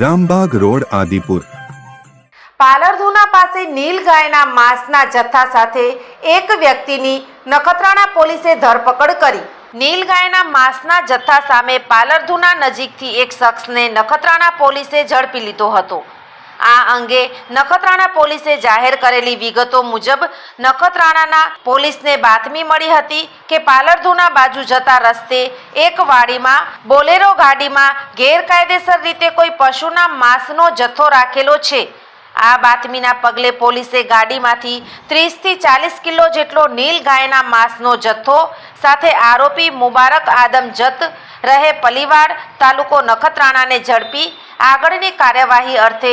Rambag road, Adipur. પાલરધુના પાસે નીલ ગાયના માંસના જથ્થા સાથે એક વ્યક્તિની નખત્રાણા પોલીસે ધરપકડ કરી. નીલ ગાયના માંસના જથ્થા સામે પાલરધુના નજીકથી એક શખ્સને નખત્રાણા પોલીસે ઝડપી લીધો હતો. આ અંગે નખત્રાણા પોલીસે જાહેર કરેલી વિગતો મુજબ નખત્રાણાના પોલીસને બાતમી મળી હતી કે પાલરધુના બાજુ જતા રસ્તે એક વાડીમાં, બોલેરો ગાડીમાં ગેરકાયદેસર રીતે કોઈ પશુના માંસનો જથ્થો રાખેલો છે. આ બાતમીના પગલે પોલીસે ગાડીમાંથી ત્રીસથી ચાલીસ કિલો જેટલો નીલ ગાયના માંસનો જથ્થો સાથે આરોપી મુબારક આદમ જત, રહે પલીવાડ તાલુકો નખત્રાણાને ઝડપી, આગળની કાર્યવાહી અર્થે